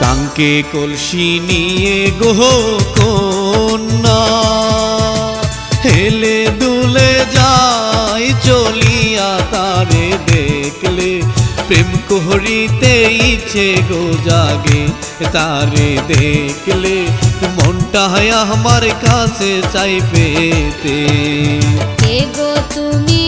টাঙ্কে কলসি নিয়ে গোহ কন্যা। হেলে দুলে যাই চলিয়া তারে দেখলে, প্রেম করিতে ইচ্ছে গো জাগে তারে দেখলে। মনটা আমার কাছে চাই পেতে। এগো তুমি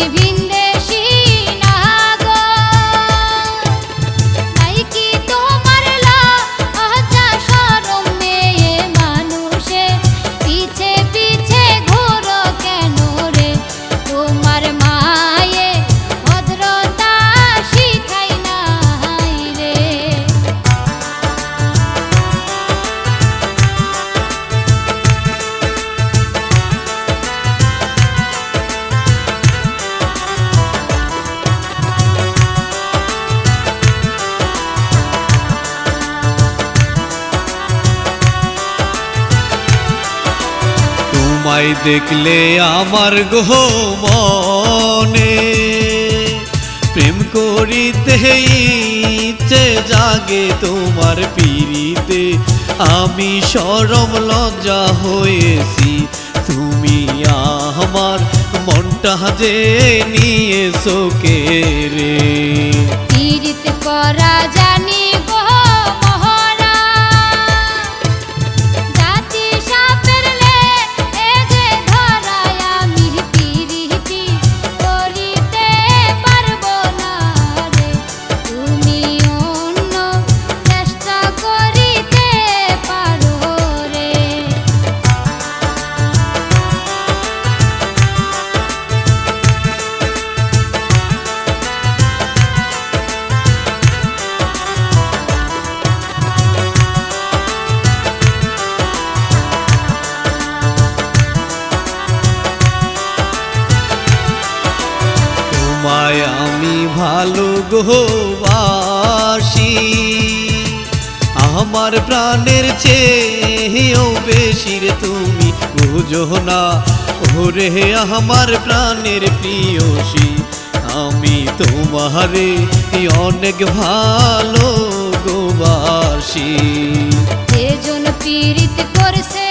তোমায় দেখলে আমার গো মনে প্রেম করিতে ইচ্ছে জাগে তোমার পিড়িতে। আমি সরম লজ্জা হয়েছি, তুমি আমার মনটা যে নিয়ে সোকে ভালো গোবাসি। আমার প্রাণের চেয়েও বেশি রে তুমি বুঝো না। ওরে আমার প্রাণের প্রিয়সী, আমি তোমারে অনেক ভালো গোবাসি। যেজন পীড়িত করছে